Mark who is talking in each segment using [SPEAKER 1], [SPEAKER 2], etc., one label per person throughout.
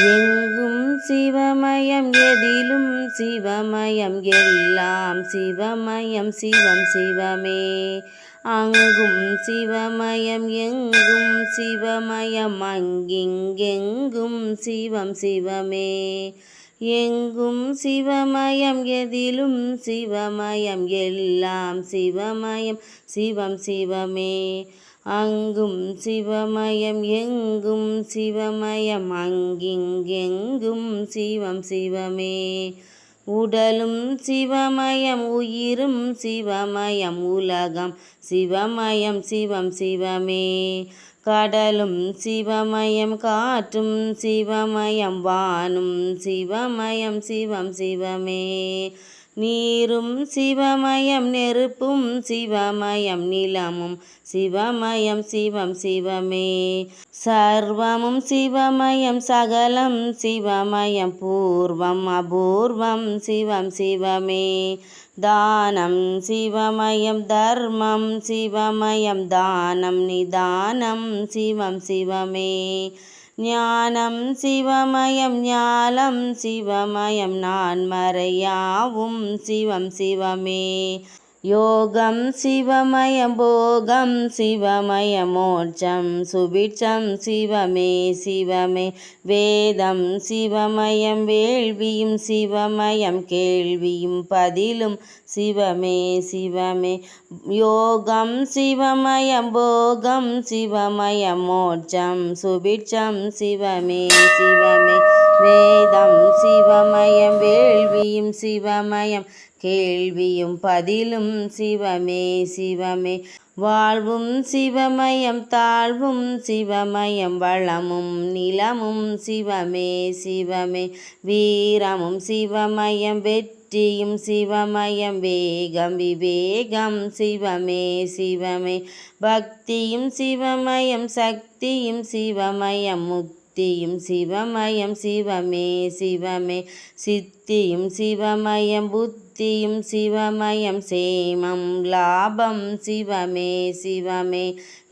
[SPEAKER 1] எங்கும் சிவமயம் எதிலும் சிவமயம் எல்லாம் சிவமயம் சிவம் சிவமே. அங்கும் சிவமயம் எங்கும் சிவமயம் அங்கிங்கெங்கும் சிவம் சிவமே. எங்கும் சிவமயம் எதிலும் சிவமயம் எல்லாம் சிவமயம் சிவம் சிவமே. அங்கும் சிவமயம் எங்கும் சிவமயம் அங்கிங்கெங்கும் சிவம் சிவமே. உடலும் சிவமயம் உயிரும் சிவமயம் உலகம் சிவமயம் சிவம் சிவமே. கடலும் சிவமயம் காற்றும் சிவமயம் வானும் சிவமயம் சிவம் சிவமே. நீரும் சிவமயம் நெருப்பும் சிவமயம் நிலமும் சிவமயம் சிவம் சிவமே. சர்வமும் சிவமயம் சகலம் சிவமயம் பூர்வம் அபூர்வம் சிவம் சிவமே. தானம் சிவமயம் தர்மம் சிவமயம் தானம் நிதானம் சிவம் சிவமே. ஞானம் சிவமயம் ஞானம் சிவமயம். நான் மறையாவும் சிவம் சிவமே. யோகம் சிவமயம் போகம் சிவமய மோட்சம் சுபிட்சம் சிவமே சிவமே. வேதம் சிவமயம் வேள்வியும் சிவமயம் கேள்வியும் பதிலும் சிவமே சிவமே. யோகம் சிவமயம் போகம் சிவமய மோட்சம் சுபிட்சம் சிவமே சிவமே. வேதம் சிவமயம் வேள்வியும் சிவமயம் கேள்வியும் பதிலும் சிவமே சிவமே. வாழ்வும் சிவமயம் தாழ்வும் சிவமயம் வளமும் நிலமும் சிவமே சிவமே. வீரமும் சிவமயம் வெற்றியும் சிவமயம் வேகம் விவேகம் சிவமே சிவமே. பக்தியும் சிவமயம் சக்தியும் சிவமயம் முக்தியும் சிவமயம் சிவமே சிவமே. சித்தியும் சிவமயம் புத்தி புத்தியும் சிவமயம் சேமம் லாபம் சிவமே சிவமே.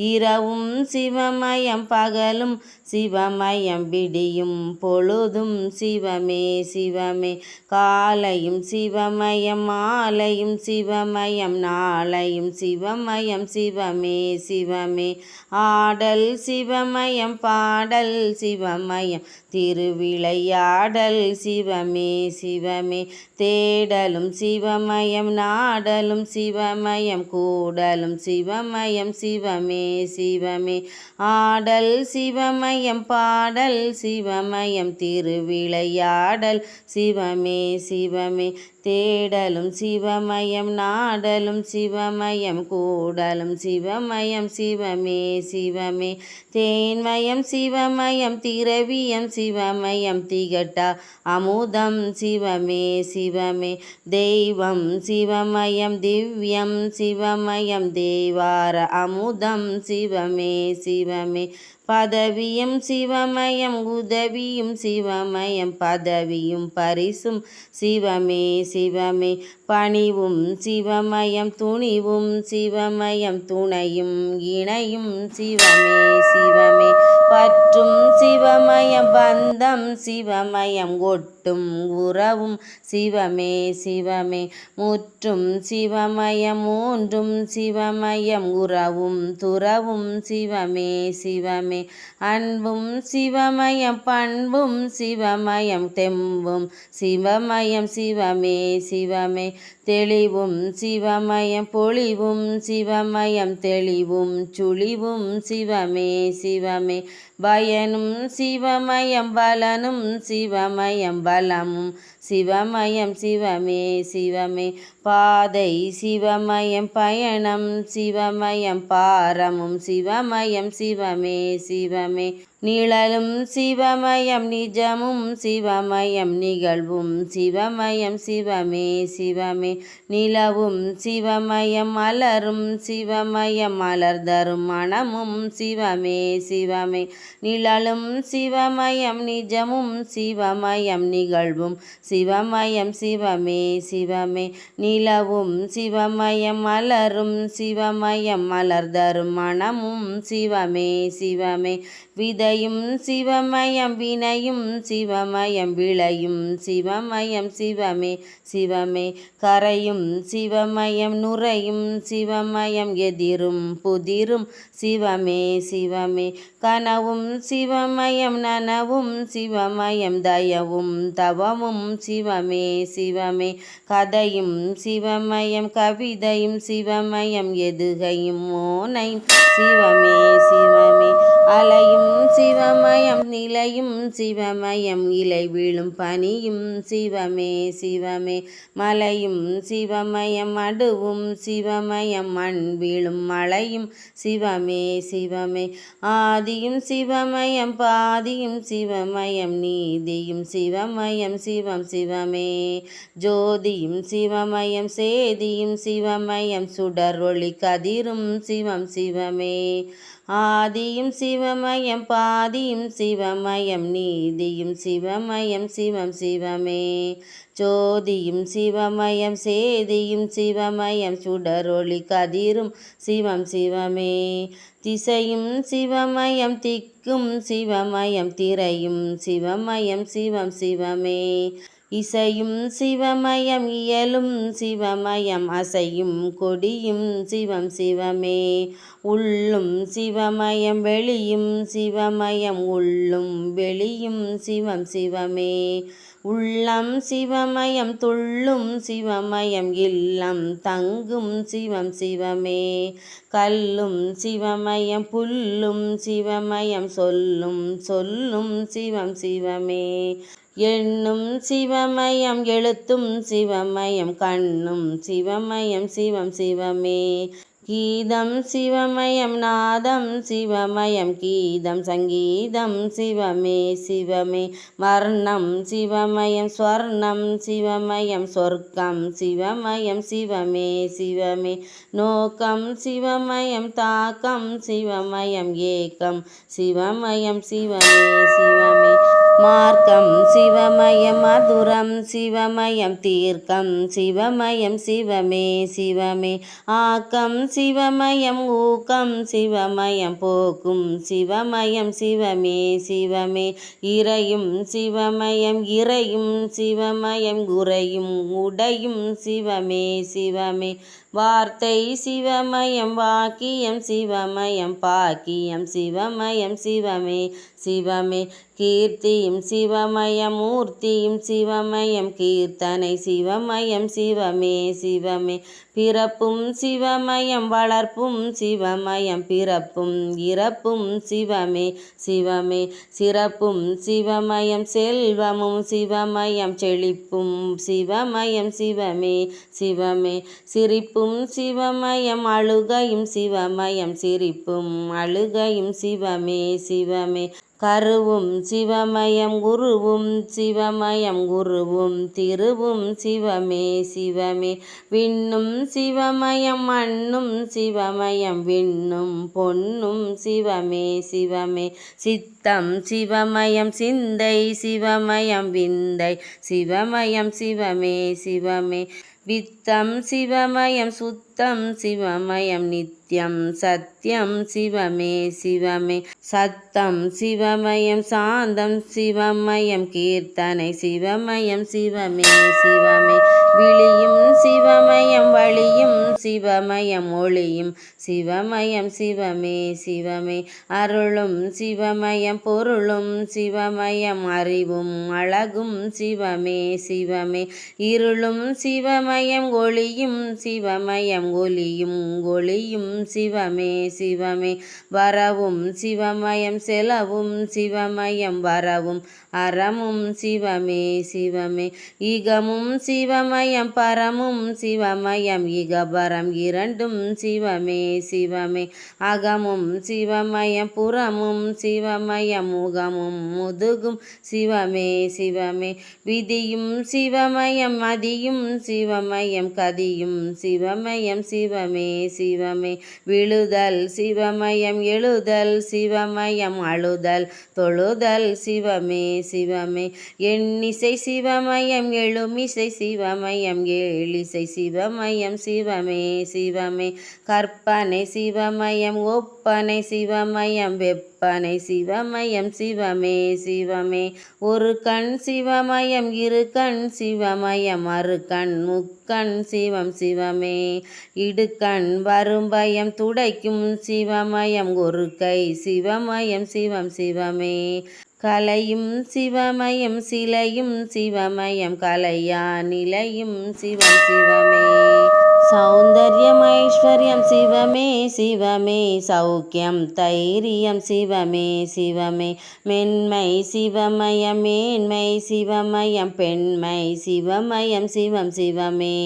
[SPEAKER 1] இரவும் சிவமயம் பகலும் சிவமயம் விடியும் பொழுதும் சிவமே சிவமே. காலையும் சிவமயம் மாலையும் சிவமயம் நாளையும் சிவமயம் சிவமே சிவமே. ஆடல் சிவமயம் பாடல் சிவமயம் திருவிளையாடல் சிவமே சிவமே. தேடலும் சிவமயம் நாடலும் சிவமயம் கூடலும் சிவமயம் சிவமே. சிவமே. ஆடல் சிவமயம் பாடல் சிவமயம் திருவிளையாடல் சிவமே சிவமே. தேடலும் சிவமயம் நாடலும் சிவமயம் கூடலும் சிவமயம் சிவமே சிவமே. தேன்மயம் சிவமயம் திரவியம் சிவமயம் திகட்டா அமுதம் சிவமே சிவமே. தெய்வம் சிவமயம் திவ்யம் சிவமயம் தேவார அமுதம் சிவமே சிவமே. பதவியும் சிவமயம் உதவியும் சிவமயம். பதவியும் பரிசும் சிவமே சிவமே. பணிவும் சிவமயம் துணிவும் சிவமயம். துணையும் இணையும் சிவமே சிவமே. பற்றும் சிவமயம் பந்தம் சிவமயம். ஒட்டும் உறவும் சிவமே சிவமே. முற்றும் சிவமயம் மூன்றும் சிவமயம். உறவும் துறவும் சிவமே சிவமே. சிவமே அன்பும் சிவமயம் பண்பும் சிவமயம் தெம்பும் சிவமயம் சிவமே சிவமே. தெளிவும் சிவமயம் பொழிவும் சிவமயம் தெளிவும் சுழிவும் சிவமே சிவமே. பயனும் சிவமயம் பலனும் சிவமயம் பலமும் சிவமயம் சிவமே சிவமே. பாதை சிவமயம் பயணம் சிவமயம் பாரமும் சிவமயம் சிவமே சிவமே. நிழலும் சிவமயம் நிஜமும் சிவமயம் நிகழ்வும் சிவமயம் சிவமே சிவமே. நிலவும் சிவமயம் மலரும் சிவமயம் மலர்தரும் மனமும் சிவமே சிவமே. நிழலும் சிவமயம் நிஜமும் சிவமயம் நிகழ்வும் சிவமயம் சிவமே சிவமே. நிலவும் சிவமயம் மலரும் சிவமயம் மலர்தரும் மனமும் சிவமே சிவமே. விதையும் சிவமயம் வினையும் சிவமயம் விளையும் சிவமயம் சிவமே சிவமே. கரையும் சிவமயம் நுரையும் சிவமயம் எதிரும் புதிரும் சிவமே சிவமே. கனவும் சிவமயம் நனவும் சிவமயம் தயவும் தவமும் சிவமே சிவமே. கதையும் சிவமயம் கவிதையும் சிவமயம் எதுகையும் மோனையும் சிவமே சிவமே. அலையும் சிவமயம் நிலையும் சிவமயம் இலை விழும் பனியும் சிவமே சிவமே. மலையும் சிவமயம் அடுவும் சிவமயம் மண் வீழும் மலையும் சிவமே சிவமே. ஆதியும் சிவமயம் பாதியும் சிவமயம் நீதியும் சிவமயம் சிவம் சிவமே. ஜோதியும் சிவமயம் சேதியும் சிவமயம் சுடர் ஒளி கதிரும் சிவம் சிவமே. ஆதியும் சிவமயம் பாதியும் சிவமயம் நீதியும் சிவமயம் சிவம் சிவமே. ஜோதியும் சிவமயம் சேதியும் சிவமயம் சுடரொளி கதிரும் சிவம் சிவமே. திசையும் சிவமயம் திக்கும் சிவமயம் திரையும் சிவமயம் சிவம் சிவமே. இசையும் சிவமயம் இயலும் சிவமயம் அசையும் கொடியும் சிவம் சிவமே. உள்ளும் சிவமயம் வெளியும் சிவமயம் உள்ளும் வெளியும் சிவம் சிவமே. உள்ளம் சிவமயம் துள்ளும் சிவமயம் இல்லம் தங்கும் சிவம் சிவமே. கல்லும் சிவமயம் புல்லும் சிவமயம் சொல்லும் சொல்லும் சிவம் சிவமே. எண்ணும் சிவமயம் எழுத்தும் சிவமயம் கண்ணும் சிவமயம் சிவம் சிவமே. கீதம் சிவமயம் நாதம் சிவமயம் கீதம் சங்கீதம் சிவமே சிவமே. மர்ணம் சிவமயம் ஸ்வர்ணம் சிவமயம் சொர்க்கம் சிவமயம் சிவமே சிவமே. நோக்கம் சிவமயம் தாக்கம் சிவமயம் ஏக்கம் சிவமயம் சிவமே சிவமே. மார்க்கம் சிவமயம் மதுரம் சிவமயம் தீர்க்கம் சிவமயம் சிவமே சிவமே. ஆக்கம் சிவமயம் ஊக்கம் சிவமயம் போக்கும். சிவமயம் சிவமே சிவமே இறையும். சிவமயம் இறையும் சிவமயம் குறையும் உடையும் சிவமே சிவமே வார்த்தை சிவமயம் வாக்கியம் சிவமயம் பாக்கியம் சிவமயம் சிவமே சிவமே. கீர்த்தியும் சிவமயம் மூர்த்தியும் சிவமயம் கீர்த்தனை சிவமயம் சிவமே சிவமே. பிறப்பும் சிவமயம் வளர்ப்பும் சிவமயம் பிறப்பும் இறப்பும் சிவமே சிவமே. சிறப்பும் சிவமயம் செல்வமும் சிவமயம் செழிப்பும் சிவமயம் சிவமே சிவமே. சிரிப்பும் சிரிப்பும் சிவமயம் அழுகையும் சிவமயம் சிரிப்பும் அழுகையும் சிவமே சிவமே. கருவும் சிவமயம் குருவும் சிவமயம் குருவும் திருவும் சிவமே சிவமே. விண்ணும் சிவமயம் மண்ணும் சிவமயம் விண்ணும் பொன்னும் சிவமே சிவமே. சித்தம் சிவமயம் சிந்தை சிவமயம் விந்தை சிவமயம் சிவமே சிவமே. வித்தம் சிவமயம் சுத்த சித்தம் சிவமயம் நித்யம் சத்யம் சிவமே சிவமே. சத்தம் சிவமயம் சாந்தம் சிவமயம் கீர்த்தனை சிவமயம் சிவமே சிவமே. விழியும் சிவமயம் வழியும் சிவமயம் ஒளியும் சிவமயம் சிவமே சிவமே. அருளும் சிவமயம் பொருளும் சிவமயம் அறிவும் அழகும் சிவமே சிவமே. இருளும் சிவமயம் ஒளியும் சிவமயம் ஒளியும் ஒளியும் சிவமே சிவமே. வரவும் சிவமயம் செலவும் சிவமயம் வரவும் அறமும் சிவமே சிவமே. ஈகமும் சிவமயம் பரமும் சிவமயம். இகபரம் இரண்டும் சிவமே சிவமே. அகமும் சிவமயம் புறமும் சிவமயம். முகமும் முதுகும் சிவமே சிவமே. விதியும் சிவமயம் மதியும் சிவமயம். கதியும் சிவமயம் சிவமே சிவமே. விழுதல் சிவமயம் எழுதல் சிவமயம். அழுதல் தொழுதல் சிவமே சிவமே. எண்ணிசை சிவமயம் எழுமிசை சிவமயம் ஏழிசை சிவமயம் சிவமே சிவமே. கற்பனை சிவமயம் ஒப்பனை சிவமயம் வெப்ப ஒப்பனை சிவமயம் சிவமே சிவமே. ஒரு கண் சிவமயம் இரு கண் சிவமயம் அரு கண் முக்கண் சிவம் சிவமே. இடுக்கண் வரும்பயம் துடைக்கும் சிவமயம் ஒரு கை சிவமயம் சிவம் சிவமே. கலையும் சிவமயம் சிலையும் சிவமயம் கலையா நிலையும் சிவம் சிவமே. சௌந்தர்யம் ஐஸ்வர்யம் சிவமே சிவமே சௌக்கியம் தைரியம் சிவமே சிவமே மென்மை சிவமயம் மேன்மை சிவமயம் பெண்மை சிவமயம் சிவம் சிவமே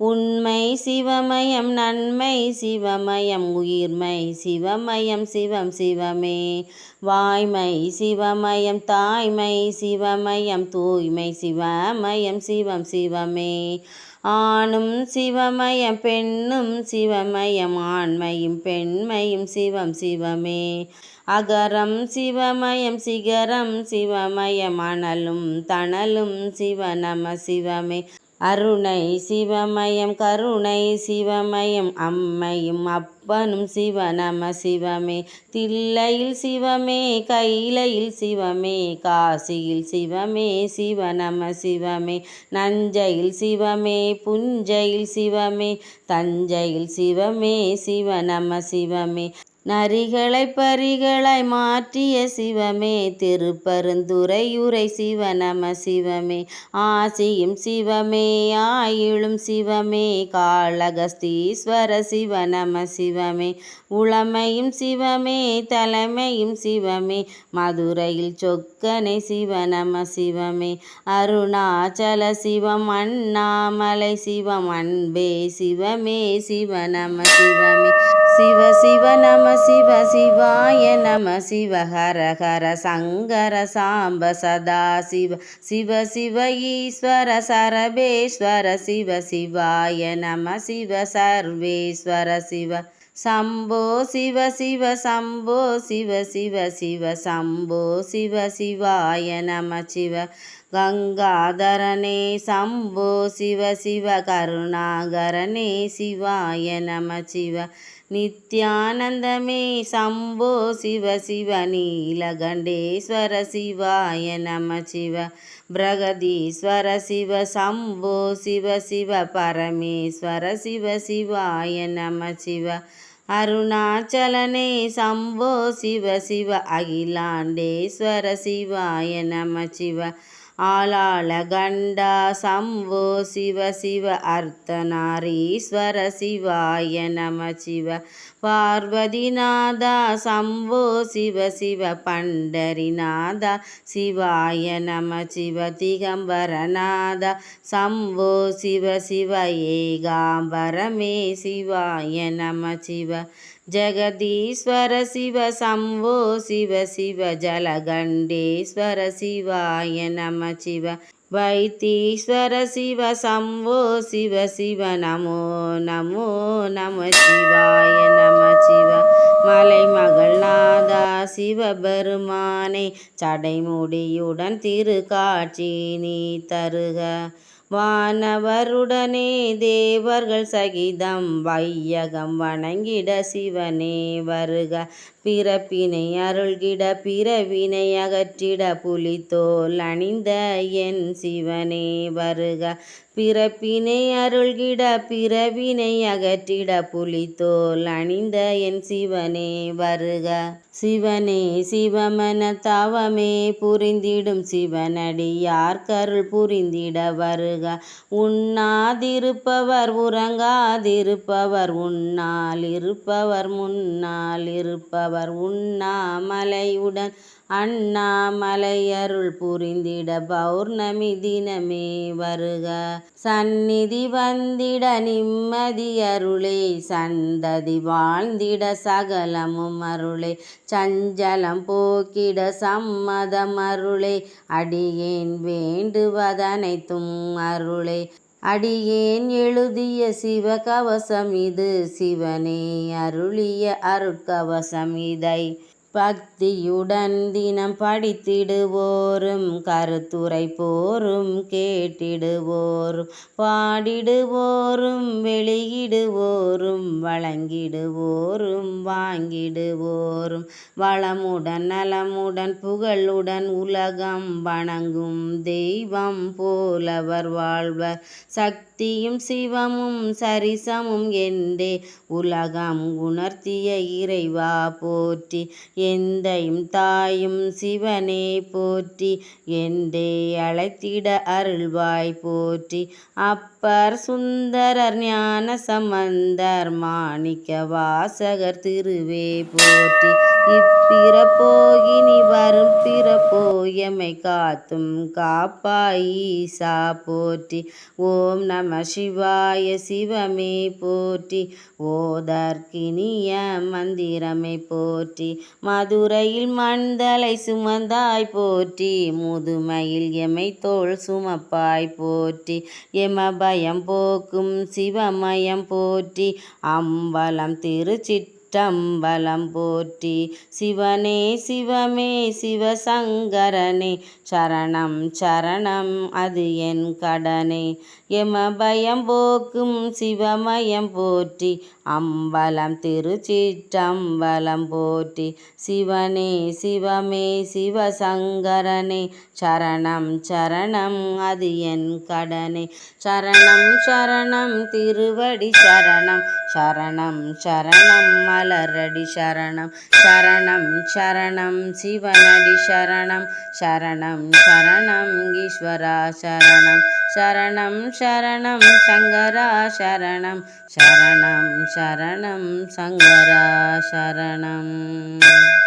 [SPEAKER 1] உண்மை சிவமயம் நன்மை சிவமயம் உயிர்மை சிவமயம் சிவம் சிவமே வாய்மை சிவமயம் தாய்மை சிவமயம் தூய்மை சிவமயம் சிவம் சிவமே ஆணும் சிவமயம் பெண்ணும் சிவமயம் ஆண்மையும் பெண்மையும் சிவம் சிவமே. அகரம் சிவமயம் சிகரம் சிவமயம் அனலும் தணலும் சிவ நம சிவமே. அருணை சிவமயம் கருணை சிவமயம் அம்மையும் அப்பனும் சிவ நம சிவமே. தில்லையில் சிவமே கைலையில் சிவமே காசியில் சிவமே சிவ நம சிவமே. நஞ்சையில் சிவமே புஞ்சையில் சிவமே தஞ்சையில் சிவமே சிவ நம சிவமே. நரிகளை பரிகளாய் மாற்றிய சிவமே திருப்பருந்துரையுரை சிவ நம சிவமே. ஆசியும் சிவமே ஆயிழும் சிவமே காளகஸ்தீஸ்வர சிவ நம சிவமே. உளமையும் சிவமே தலைமையும் சிவமே. மதுரையில் சொக்கனை சிவ நம சிவமே. அருணாச்சல சிவம் அண்ணாமலை சிவம் அன்பே சிவமே சிவ நம சிவமே. சிவ சிவ நம சிவ சிவாய நம சிவ ஹர ஹர சங்கர சாம்ப சதா சிவ சிவ சிவ ஈஸ்வர சரபேஸ்வர சிவ சிவாய நம சிவ சர்வேஸ்வர சிவ. சம்போ சிவ சிவ சம்போ சிவ சிவ சிவ சம்போ சிவ சிவாய நம சிவ கங்காதரனே சம்போ சிவ சிவ கருணாகரனே சிவாய நம சிவ நித்யானந்தமே சம்போ சிவ சிவ நீலகண்டேஸ்வர சிவாய நம சிவ பிரகதீஸ்வர சிவ சம்போ சிவ சிவ பரமேஸ்வர சிவ சிவாய நம சிவ அருணாச்சலனே சம்போ சிவ சிவ அகிலாண்டேஸ்வர சிவாய நம சிவ ஆளாள கண்டா சம்போ சிவ சிவ அர்த்தநாரீஸ்வர சிவாய நம पार्वतीनादा शम्भो शिव शिव पण्डरिनादा शिवाय नम शिव दिगम्बरनाद शम् शिव शिव एगाम्बरमे शिवाय नम शिव जगदीश्वर शिव शम्भो शिव शिव जलगण्डेश्वर शिवाय नम शिव வைத்தீஸ்வர சிவ சம்போ சிவ சிவ நமோ நமோ நம சிவாய நம சிவ மலைமகள் நாதா சிவபெருமானே சடைமுடியுடன் திருக்காட்சி நீ தருக. வானவருடனே தேவர்கள் சகிதம் வையகம் வணங்கிட சிவனே வருக. பிறப்பினை அருள்கிட பிறவினை அகற்றிட புலித்தோல் அணிந்த என் சிவனே வருக. பிறப்பினை அருள்கிட பிறவினை அகற்றிட புலித்தோல் அணிந்த என் சிவனே வருக. சிவனே சிவமன தவமே புரிந்திடும் சிவனடியார் கருள் புரிந்திட வருக. உண்ணாதிருப்பவர் உறங்காதிருப்பவர் உன்னால் இருப்பவர் முன்னால் இருப்பவர் அவர் உண்ணாமலையுடன் அண்ணாமலை அருள் புரிந்திட பௌர்ணமி தினமே வருக. சந்நிதி வந்திட நிம்மதி அருளே சந்ததி வாழ்ந்திட சகலமும் அருளே சஞ்சலம் போக்கிட சம்மதம் அருளே அடியேன் வேண்டுவதனைத்தும் அருளே. அடியேன் எழுதிய சிவகவசம் இது. சிவனே அருளிய அருட்கவசம் இதை. பக்தியுடன் தினம் படித்திடுவோரும் கருத்துரை போரும் கேட்டிடுவோரும் பாடிடுவோரும் வெளியிடுவோரும் வழங்கிடுவோரும் வாங்கிடுவோரும். வளமுடன் நலமுடன் புகழுடன் உலகம் வணங்கும் தெய்வம் போலவர் வாழ்வர். சக்தியும் சிவமும் சரிசமும் என்றே உலகம் உணர்த்திய இறைவா போற்றி எந்தையும் தாயும் சிவனே போற்றி எந்தே அழைத்திட அருள்வாய் போற்றி. அப்பர் சுந்தரர் ஞான சம்பந்தர் மாணிக்க வாசகர் திருவே போற்றி. இப்பிறப்போகினி வரும் பிறப்போயமை காத்தும் காப்பாய் ஈசா போற்றி. ஓம் நம சிவாய சிவமே போற்றி. ஓதற்கினிய மந்திரமே போற்றி. மதுரையில் மண்தலை சுமந்தாய் போற்றி. முதுமையில் எமை தோல் சுமப்பாய் போற்றி. எம பயம் போக்கும் சிவமயம் போற்றி. அம்பலம் திருச்சிட்டு சிற்றம்பலம் போற்றி. சிவனே சிவமே சிவசங்கரனே சரணம் சரணம் அது என் கடனே. எம பயம் போக்கும் சிவமயம் போற்றி அம்பலம் திருச்சிற்றம்பலம் போற்றி. சிவனே சிவமே சிவசங்கரனே சரணம் சரணம் அது என் கடனே. சரணம் சரணம் திருவடி சரணம் சரணம் சரணம் மலரடி சரணம். சரணம் சரணம் சிவனடி சரணம் சரணம் शरणं शरणं ईश्वरा शरणं शरणं शरणं शङ्गरा शरणं शरणं शरणं शङ्गरा शरणम्।